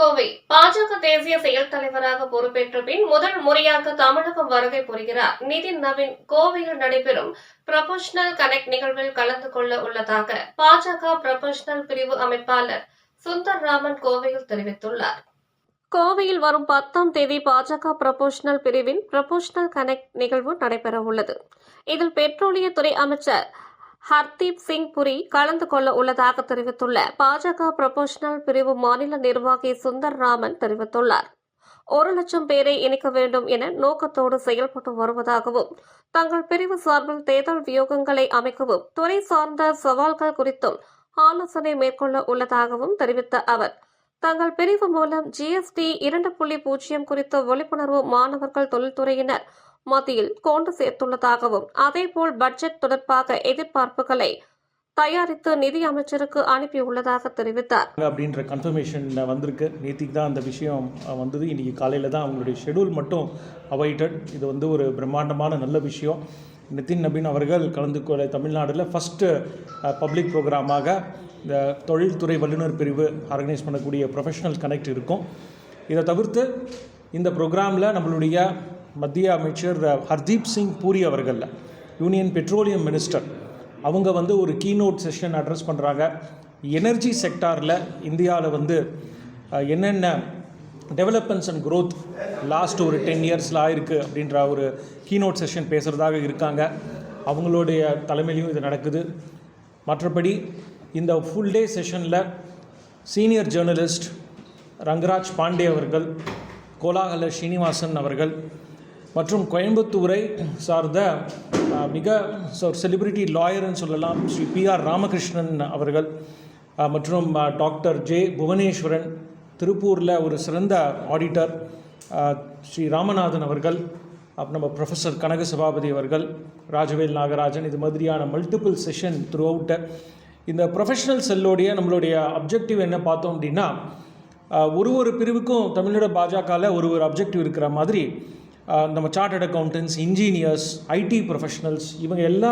கோவை. பாஜக தேசிய செயல் தலைவராக பொறுப்பேற்ற பின் முதல் முறையாக தமிழகம் வருகை புரிகிறார். நிதின் நவீன் கோவையில் நடைபெறும் ப்ரொபஷனல் கனெக்ட் நிகழ்வில் கலந்து கொள்ள உள்ளதாக பாஜக ப்ரொபஷனல் பிரிவு அமைப்பாளர் சுந்தர் ராமன் கோவையில் தெரிவித்துள்ளார். கோவையில் வரும் பத்தாம் தேதி பாஜக ப்ரொபோஷனல் பிரிவின் ப்ரொபோஷனல் கனெக்ட் நிகழ்வு நடைபெற உள்ளது இதில் பெட்ரோலியத்துறை அமைச்சர் ஹர்தீப் சிங் புரி கலந்து கொள்ள உள்ளதாக தெரிவித்துள்ள பாஜக ப்ரொபோஷனல் பிரிவு மாநில நிர்வாகி சுந்தர் ராமன் தெரிவித்துள்ளார். ஒரு லட்சம் பேரை இணைக்க வேண்டும் என நோக்கத்தோடு செயல்பட்டு வருவதாகவும் தங்கள் பிரிவு சார்பில் தேர்தல் வியோகங்களை அமைக்கவும் துறை சார்ந்த சவால்கள் குறித்தும் ஆலோசனை மேற்கொள்ள உள்ளதாகவும் தெரிவித்த அவர் தங்கள் பிரிவு மூலம் ஜிஎஸ்டி இரண்டு புள்ளி பூஜ்ஜியம் குறித்த விழிப்புணர்வு மாணவர்கள் தொழில்துறையினர் மத்தியில் கொண்டு சேர்த்துள்ளதாகவும் அதேபோல் பட்ஜெட் தொடர்பாக எதிர்பார்ப்புகளை தயாரித்து நிதி அமைச்சருக்கு அனுப்பியுள்ளதாக தெரிவித்தார். அப்படின்ற கன்ஃபர்மேஷன் வந்திருக்கு. நேற்றுக்கு தான் அந்த விஷயம் வந்தது. இன்றைக்கி காலையில் தான் அவங்களுடைய ஷெடியூல் மட்டும் அவாய்டட் இது வந்து ஒரு பிரம்மாண்டமான நல்ல விஷயம். நிதின் நபீன் அவர்கள் கலந்து கொள்ள தமிழ்நாட்டில் ஃபஸ்ட்டு பப்ளிக் ப்ரோக்ராமாக இந்த தொழில்துறை வல்லுநர் பிரிவு ஆர்கனைஸ் பண்ணக்கூடிய ப்ரொஃபஷனல் கனெக்ட் இருக்கும். இதை தவிர்த்து இந்த ப்ரோக்ராமில் நம்மளுடைய மத்திய அமைச்சர் ஹர்தீப் சிங் பூரி அவர்கள் யூனியன் பெட்ரோலியம் மினிஸ்டர் அவங்க வந்து ஒரு கீநோட் செஷன் அட்ரஸ் பண்ணுறாங்க எனர்ஜி செக்டாரில் இந்தியாவில் வந்து என்னென்ன டெவலப்மெண்ட்ஸ் அண்ட் க்ரோத் லாஸ்ட் ஒரு டென் இயர்ஸில் ஆயிருக்கு அப்படின்ற ஒரு கீனோட் செஷன் பேசுகிறதாக இருக்காங்க. அவங்களுடைய தலைமையிலையும் இது நடக்குது. மற்றபடி இந்த ஃபுல் டே செஷனில் சீனியர் ஜேர்னலிஸ்ட் ரங்கராஜ் பாண்டே அவர்கள் கோலாகல ஸ்ரீனிவாசன் அவர்கள் மற்றும் கோயம்புத்தூரை சார்ந்த மிக செலிபிரிட்டி லாயர்னு சொல்லலாம் ஸ்ரீ பி ஆர் ராமகிருஷ்ணன் அவர்கள் மற்றும் டாக்டர் ஜே புவனேஸ்வரன் திருப்பூரில் ஒரு சிறந்த ஆடிட்டர் ஸ்ரீ ராமநாதன் அவர்கள் அப்புறம் நம்ம ப்ரொஃபஸர் கனக சபாபதி அவர்கள் ராஜவேல் நாகராஜன் இது மாதிரியான மல்டிபிள் செஷன் த்ரூ அவுட்டு இந்த ப்ரொஃபஷனல் செல்லோடைய நம்மளுடைய அப்ஜெக்டிவ் என்ன பார்த்தோம் அப்படின்னா ஒரு ஒரு பிரிவுக்கும் தமிழ்நாடு பாஜகவில் ஒரு ஒரு அப்ஜெக்டிவ் இருக்கிற மாதிரி நம்ம chartered accountants engineers IT professionals இவங்க எல்லா